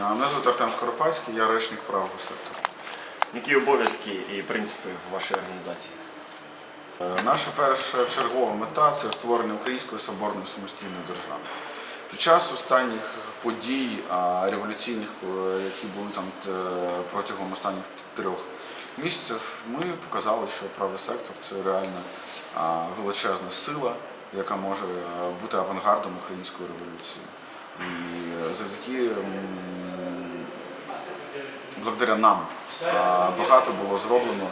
Мене звуть Артем Скоропадський, я речник правого сектору. Які обов'язки і принципи вашої організації? Е, Наша перша чергова мета це створення української соборної самостійної держави. Під час останніх подій революційних, е, які були там е, протягом останніх трьох місяців, ми показали, що правий сектор це реально величезна сила, яка може е, бути авангардом української революції. І е, завдяки благодаря нам багато було зроблено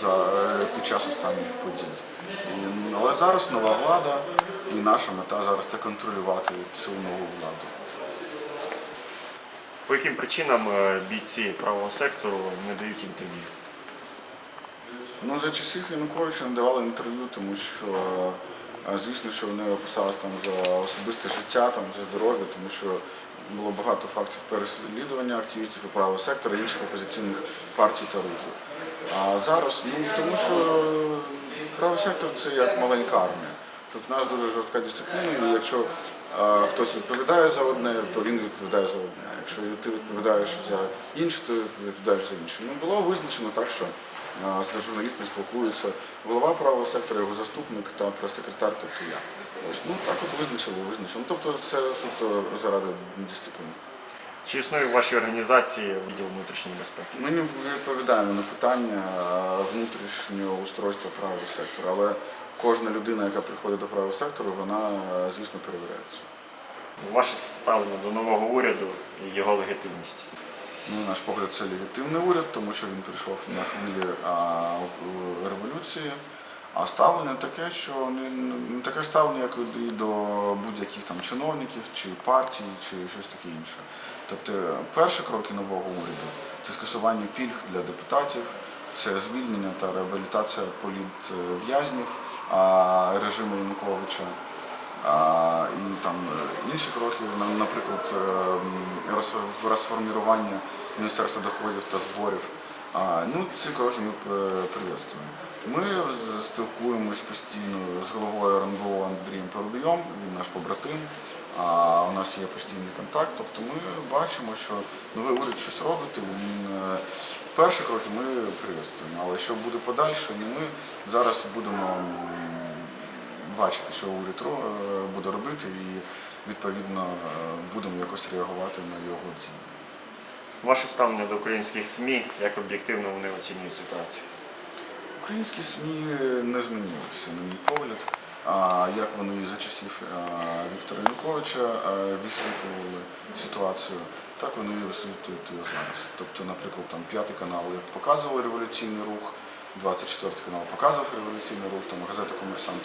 за, е, під час останніх подій. І, але зараз нова влада, і наша мета зараз це контролювати цю нову владу. По яким причинам е, бійці правого сектору не дають інтерв'ю? Ну, за часів Януковича не давали інтерв'ю, тому що, е, звісно, що вони описались там за особисте життя, там, за здоров'я, тому що було багато фактів переслідування активістів і правого сектора, інших опозиційних партій та рухів. А зараз, ну тому що правий сектор це як маленька армія. Тут в нас дуже жорстка дисципліна, і якщо е, хтось відповідає за одне, то він відповідає за одне. А Якщо ти відповідаєш за інше, то відповідаєш за інше. Ну було визначено так, що з журналістами спілкуються голова правого сектора, його заступник та прес-секретар, тобто я. Ось ну так от визначили, визначили. Ну, тобто це суто заради дисципліни. Чи існує в вашій організації відділ внутрішньої безпеки? Ми не відповідаємо на питання е, внутрішнього устройства правого сектора, але кожна людина, яка приходить до правого сектору, вона, е, звісно, перевіряється. Ваше ставлення до нового уряду і його легітимність? Ну, на наш погляд, це легітимний уряд, тому що він прийшов на хвилі а, революції. А ставлення таке, що не таке ставлення, як і до будь-яких там чиновників чи партій, чи щось таке інше. Тобто, перші кроки нового уряду це скасування пільг для депутатів, це звільнення та реабілітація політв'язнів режиму Януковича. Там е, інші кроки, наприклад, е, м, Міністерства доходів та зборів. Ну, ці кроки ми е, приветствуємо. Ми спілкуємось постійно з головою РНБО Андрієм Парубійом, він наш побратим. А у нас є постійний контакт. Тобто ми бачимо, що новий уряд щось робить. і Він, перші кроки ми приветствуємо. Але що буде подальше, ну, ми зараз будемо бачити, що уряд ро- е, буде робити, і відповідно е, будемо якось реагувати на його дії. Ваше ставлення до українських СМІ, як об'єктивно вони оцінюють ситуацію? Українські СМІ не змінилися, на мій погляд. А як вони за часів е, Віктора Януковича висвітлювали ситуацію, так вони і висвітлюють і зараз. Тобто, наприклад, там п'ятий канал як показував революційний рух, 24 канал показував революційний рух, там газета Комерсант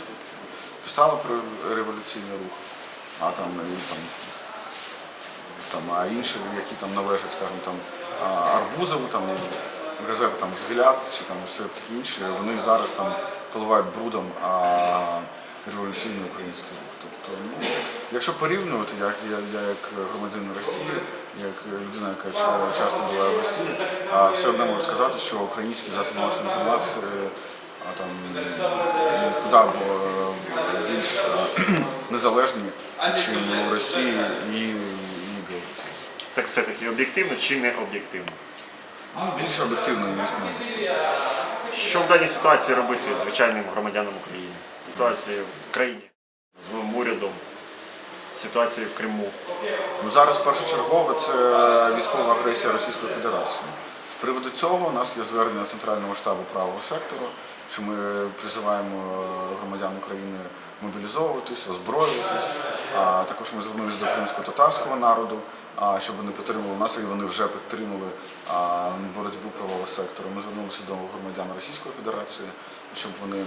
писала про революційний рух, а там там там, а інші, які там належать, скажімо, там Арбузову, там газета там «Взгляд» чи там все таке інше, вони зараз там поливають брудом а, революційний український рух. Тобто, ну, якщо порівнювати, як я, я як громадянин Росії, як людина, яка часто була в Росії, все одно можу сказати, що українські засоби масової інформації а, там, куди е, більш е, незалежні, ніж у Росії і. Так все-таки об'єктивно чи не об'єктивно? Більш об'єктивно, ніж не об'єктивно. Що в даній ситуації робити звичайним громадянам України? Ситуація в країні з новим урядом, ситуація в Криму. Ну, зараз першочергово це військова агресія Російської Федерації. Приводу цього у нас є звернення Центрального штабу правого сектору, що ми призиваємо громадян України мобілізовуватись, озброюватись. А також ми звернулися до кримсько-татарського народу, щоб вони підтримували нас, і вони вже підтримали боротьбу правого сектору. Ми звернулися до громадян Російської Федерації, щоб вони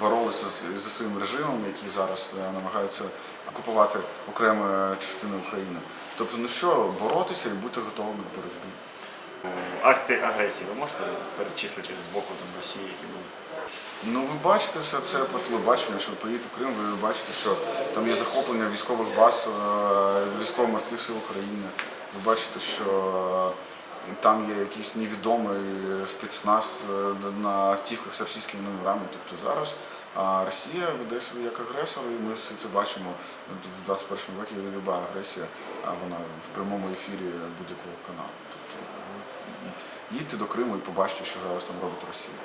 боролися зі своїм режимом, який зараз е, намагається окупувати окремі частини України. Тобто, ну що, боротися і бути готовими до боротьби. Акти агресії ви можете перечислити з боку там, Росії, які були? Ну, ви бачите все це по телебаченню, якщо ви поїдете в Крим, ви бачите, що там є захоплення військових баз е, військово-морських сил України. Ви бачите, що там є якийсь невідомий спецназ е, на автівках з російськими номерами. Тобто зараз Росія веде себе як агресор, і ми всі це бачимо в 21 році. Люба агресія, вона в прямому ефірі будь-якого каналу. Е, їдьте до Криму і побачите, що зараз там робить Росія.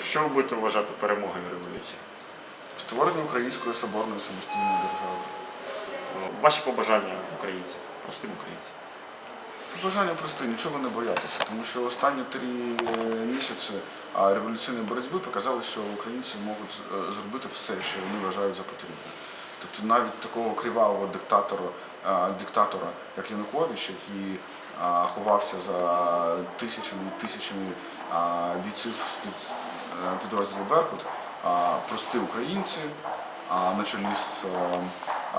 Що ви будете вважати перемогою революції? Створення української соборної самостійної держави. Ваші побажання українцям, простим українцям. Бажання просте, нічого не боятися, тому що останні три е, місяці революційної боротьби показали, що українці можуть е, зробити все, що вони вважають за потрібне. Тобто навіть такого кривавого диктатора, диктатора як Янукович, який ховався за тисячами і тисячами бійців з-під е, підрозділу Беркут, а, прості українці на чолі з е,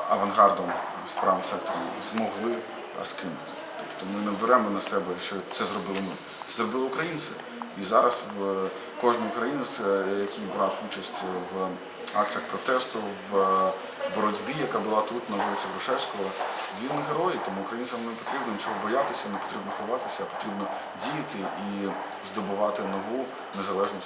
авангардом з правим сектором змогли скинути. Тобто ми не беремо на себе, що це зробили ми. Це зробили українці. І зараз кожен українець, е, який брав участь в акціях протесту, в боротьбі, яка була тут на вулиці Грушевського, він герой, тому українцям не потрібно нічого боятися, не потрібно ховатися, а потрібно діяти і здобувати нову незалежну